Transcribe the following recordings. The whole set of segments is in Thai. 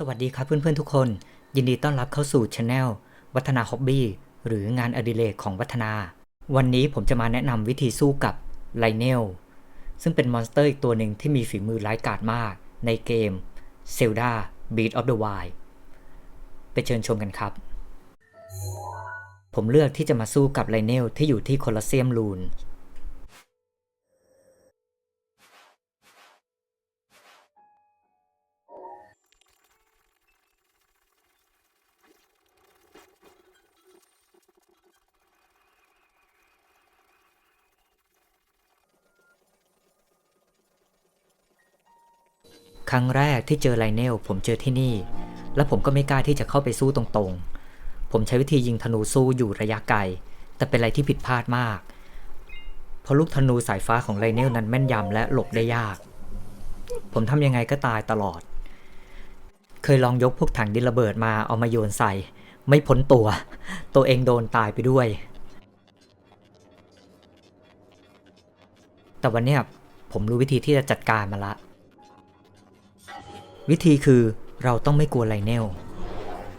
สวัสดีครับเพื่อนๆทุกคน ยินดีต้อนรับเข้าสู่ช anel วัฒนาฮ็อบบี้หรืองานอดิเรกของวัฒนา วันนี้ผมจะมาแนะนำวิธีสู้กับไลเนลซึ่งเป็นมอนสเตอร์อีกตัวหนึ่งที่มีฝีมือร้ายกาจมาก ในเกม Zelda Breath of the Wild ไปเชิญชมกันครับ ผมเลือกที่จะมาสู้กับไลเนลที่อยู่ที่โคลอสเซียมลูน ครั้งแรกที่เจอไลเนลผมเจอที่นี่ แล้วผมก็ไม่กล้าที่จะเข้าไปสู้ตรงๆ ผมใช้วิธียิงธนูสู้อยู่ระยะไกล แต่เป็นอะไรที่ผิดพลาดมาก เพราะลูกธนูสายฟ้าของไลเนลนั้นแม่นยำและหลบได้ยาก ผมทำยังไงก็ตายตลอด เคยลองยกพวกถังดินระเบิดมาเอามาโยนใส่ ไม่พ้นตัว ตัวเองโดนตายไปด้วย แต่วันนี้ผมรู้วิธีที่จะจัดการมาละ วิธีคือเราต้องไม่กลัวไลเนล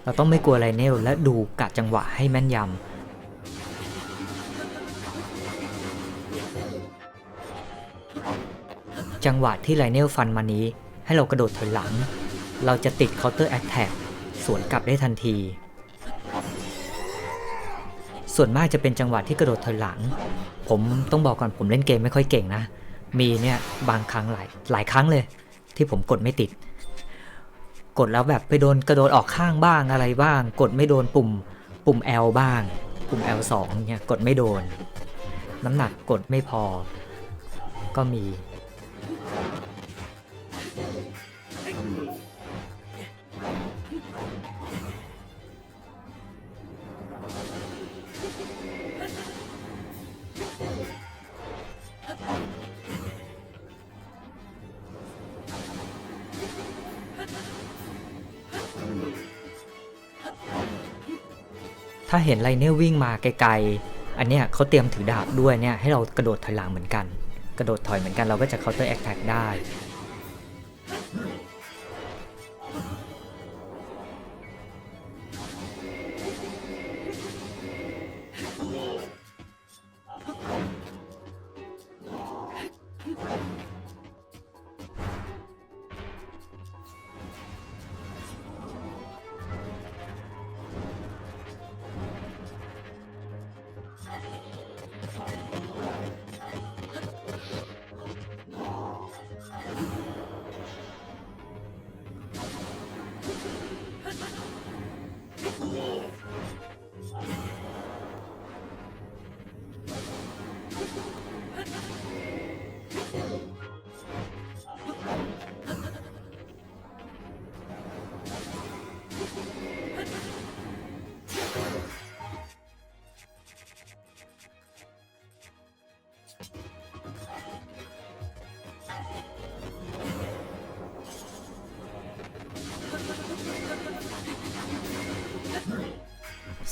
เราต้องไม่กลัวไลเนล และดูกะจังหวะให้แม่นยำ จังหวะที่ไลเนลฟันมานี้ ให้เรากระโดดถอยหลัง เราจะติดเคาน์เตอร์แอตแทกสวนกลับได้ทันที ส่วนมากจะเป็นจังหวะที่กระโดดถอยหลัง ผมต้องบอกก่อนผมเล่นเกมไม่ค่อยเก่งนะ มีเนี่ยบางครั้งหลายหลายครั้งเลย ที่ผมกดไม่ติด กดแล้วแบบไปโดนกระโดดออกข้างบ้างอะไรบ้าง กดไม่โดนปุ่มปุ่ม L บ้าง ปุ่ม L2 เนี่ยกดไม่โดน น้ำหนักกดไม่พอ ก็มี ถ้าเห็นไลเนลวิ่งมาไกลๆ อันเนี้ยเขาเตรียมถือดาบด้วยเนี่ยให้เรากระโดดถอยหลังเหมือนกัน กระโดดถอยเหมือนกันเราก็จะเคาน์เตอร์แอคแท็กได้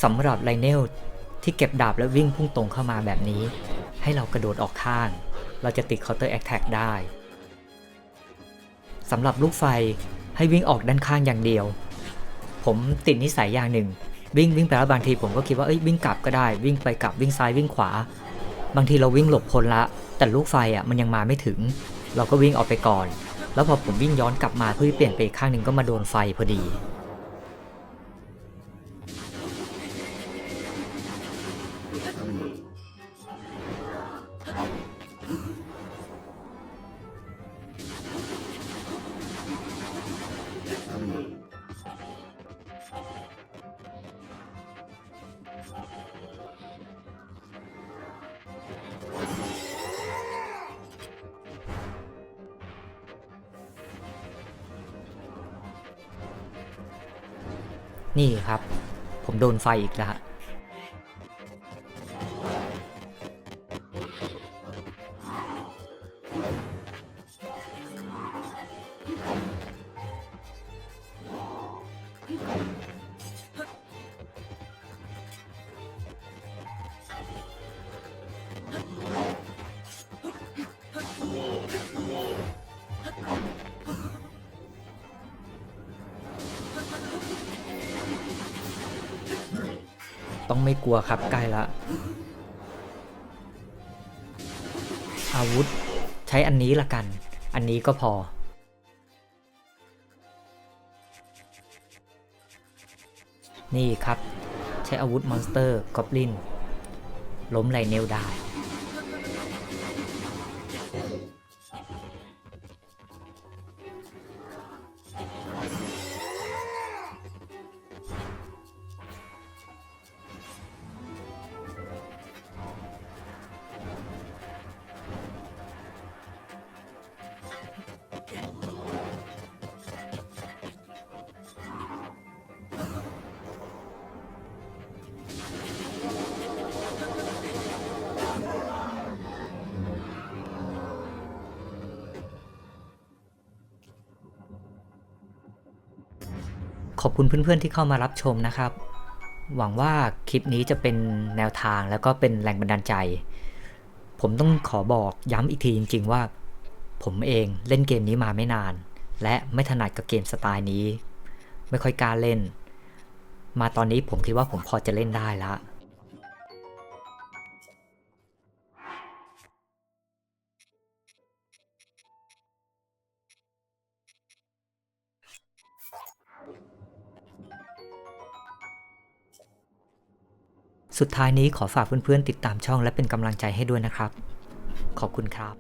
สำหรับไลเนลที่เก็บดาบแล้ววิ่งพุ่งตรงเข้ามาแบบนี้ ให้เรากระโดดออกข้าง เราจะติดเคาน์เตอร์แอคแท็กได้สำหรับลูกไฟให้วิ่งออกด้านข้างอย่างเดียว ผมติดนิสัยอย่างหนึ่ง วิ่งวิ่งไปแล้วบางทีผมก็คิดว่าเอ้ยวิ่งกลับก็ได้วิ่งไปกลับวิ่งซ้ายวิ่งขวา บางทีเราวิ่งหลบพ้นละ แต่ลูกไฟอะมันยังมาไม่ถึง เราก็วิ่งออกไปก่อน แล้วพอผมวิ่งย้อนกลับมาเพื่อที่เปลี่ยนไปข้างหนึ่งก็มาโดนไฟพอดี นี่ครับ ผมโดนไฟอีกแล้ว ต้องไม่กลัวครับใกล้ละ อาวุธใช้อันนี้ละกัน อันนี้ก็พอ นี่ครับ ใช้อาวุธมอนสเตอร์กอบลินล้มไลเนลได้ ขอบคุณเพื่อนๆที่เข้ามารับชมนะครับ หวังว่าคลิปนี้จะเป็นแนวทางแล้วก็เป็นแรงบันดาลใจ ผมต้องขอบอกย้ำอีกทีจริง ๆว่า ผมเองเล่นเกมนี้มาไม่นาน และไม่ถนัดกับเกมสไตล์นี้ ไม่ค่อยกล้าเล่น มาตอนนี้ผมคิดว่าผมพอจะเล่นได้ละ สุดท้ายนี้ขอฝากเพื่อนๆติดตามช่องและเป็นกำลังใจให้ด้วยนะครับ ขอบคุณครับ